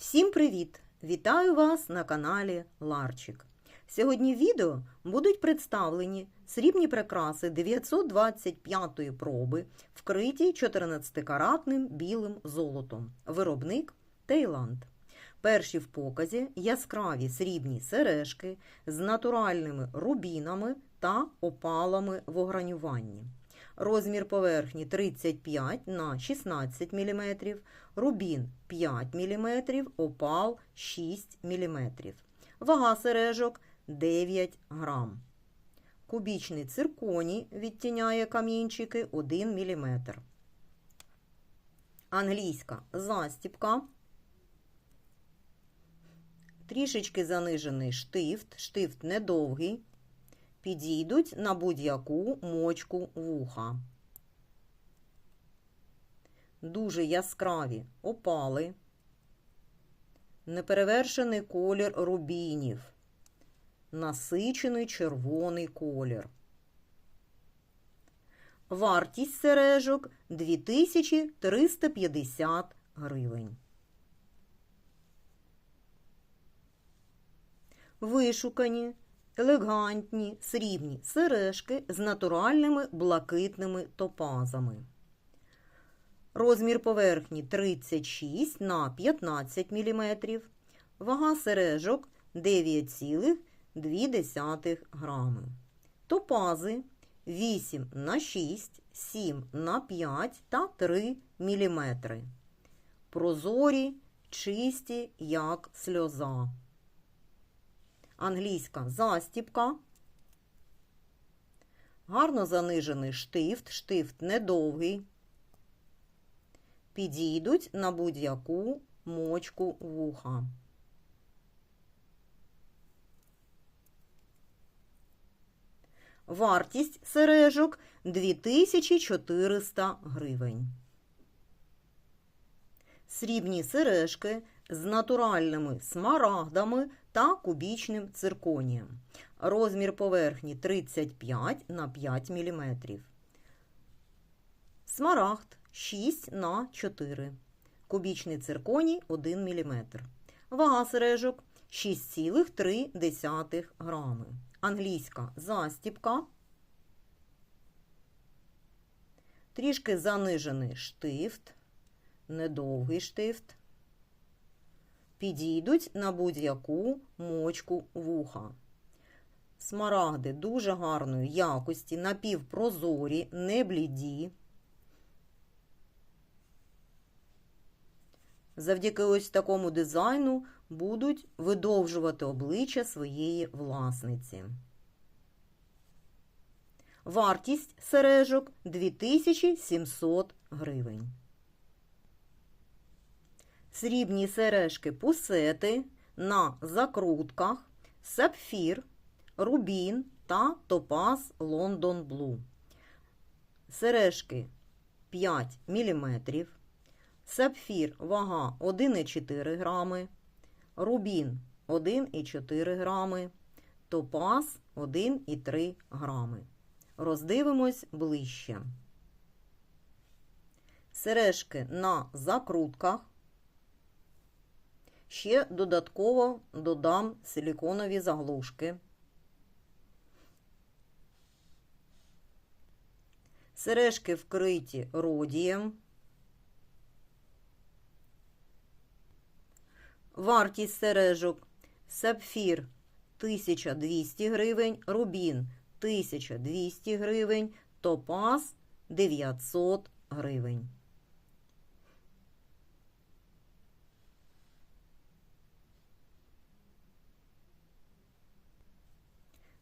Всім привіт! Вітаю вас на каналі Ларчик. Сьогодні в відео будуть представлені срібні прикраси 925 проби, вкриті 14-каратним білим золотом. Виробник Таїланд. Перші в показі яскраві срібні сережки з натуральними рубінами та опалами в огранюванні. Розмір поверхні 35 на 16 мм, рубін 5 мм, опал 6 мм. Вага сережок 9 грам. Кубічний цирконій відтіняє камінчики 1 мм. Англійська застіпка. Трішечки занижений штифт, штифт недовгий. Підійдуть на будь-яку мочку вуха. Дуже яскраві опали. Неперевершений колір рубінів. Насичений червоний колір. Вартість сережок 2350 гривень. Вишукані, елегантні, срібні сережки з натуральними блакитними топазами. Розмір поверхні 36 на 15 мм. Вага сережок 9,2 грами. Топази 8 на 6, 7 на 5 та 3 мм. Прозорі, чисті, як сльоза. Англійська застіпка. Гарно занижений штифт, штифт недовгий. Підійдуть на будь-яку мочку вуха. Вартість сережок 2400 гривень. Срібні сережки з натуральними смарагдами та кубічним цирконієм. Розмір поверхні 35 на 5 мм. Смарагд 6 на 4 Кубічний цирконій 1 мм. Вага сережок 6,3 грами. Англійська застіпка. Трішки занижений штифт, недовгий штифт. Підійдуть на будь-яку мочку вуха. Смарагди дуже гарної якості, напівпрозорі, не бліді. Завдяки ось такому дизайну будуть видовжувати обличчя своєї власниці. Вартість сережок 2700 гривень. Срібні сережки пусети на закрутках, сапфір, рубін та топаз Лондон Блу. Сережки 5 мм. Сапфір вага 1,4 грами, рубін 1,4 грами, топаз 1,3 грами. Роздивимось ближче. Сережки на закрутках. Ще додатково додам силіконові заглушки. Сережки вкриті родієм. Вартість сережок сапфір 1200 гривень, рубін 1200 гривень, топаз 900 гривень.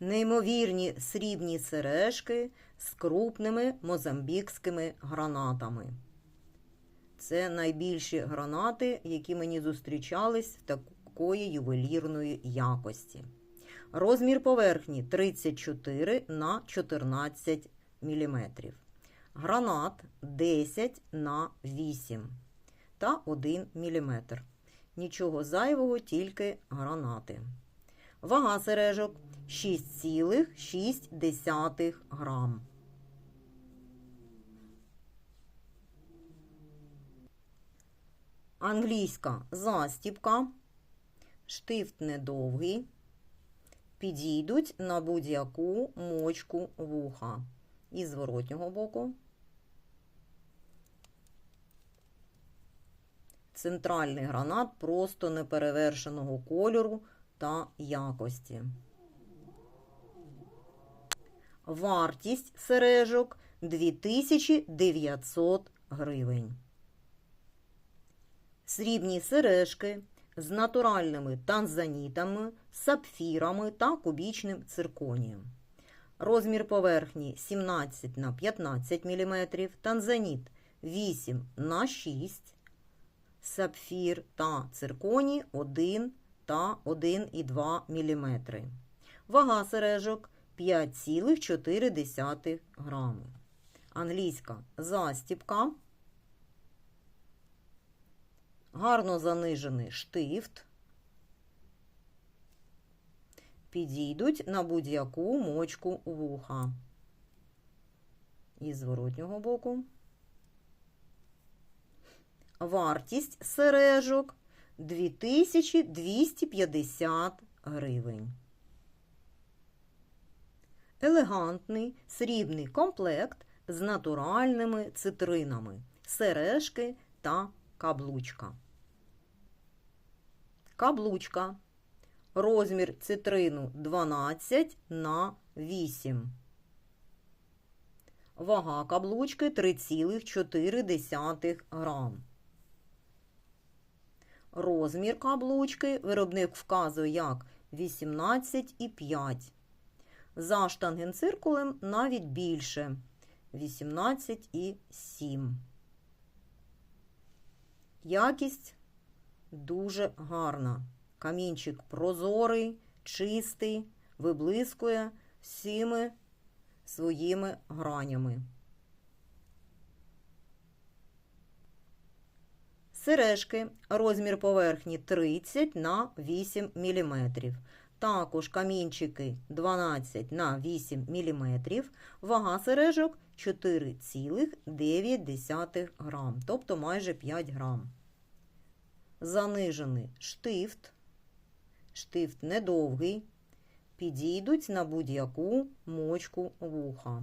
Неймовірні срібні сережки з крупними мозамбікськими гранатами. Це найбільші гранати, які мені зустрічались в такої ювелірної якості. Розмір поверхні 34 на 14 мм. Гранат 10 на 8 та 1 мм. Нічого зайвого, тільки гранати. Вага сережок 6,6 грам. Англійська застіпка. Штифт недовгий. Підійдуть на будь-яку мочку вуха. І з зворотнього боку. Центральний гранат просто неперевершеного кольору та якості. Вартість сережок 2900 гривень. Срібні сережки з натуральними танзанітами, сапфірами та кубічним цирконієм. Розмір поверхні 17 на 15 мм, танзаніт 8 на 6 сапфір та цирконі 1 та 1,2 мм. Вага сережок 5,4 грами. Англійська застіпка. Гарно занижений штифт. Підійдуть на будь-яку мочку вуха. І з зворотнього боку. Вартість сережок 2250 гривень. Елегантний срібний комплект з натуральними цитринами, сережки та каблучка. Каблучка. Розмір цитрину 12 на 8. Вага каблучки 3,4 грам. Розмір каблучки виробник вказує як 18,5. За штангенциркулем навіть більше 18,7. Якість дуже гарна. Камінчик прозорий, чистий, виблискує всіми своїми гранями. Сережки розмір поверхні 30 на 8 мм. Також камінчики 12 на 8 мм. Вага сережок 4,9 грам, тобто майже 5 грам. Занижений штифт. Штифт недовгий. Підійдуть на будь-яку мочку вуха.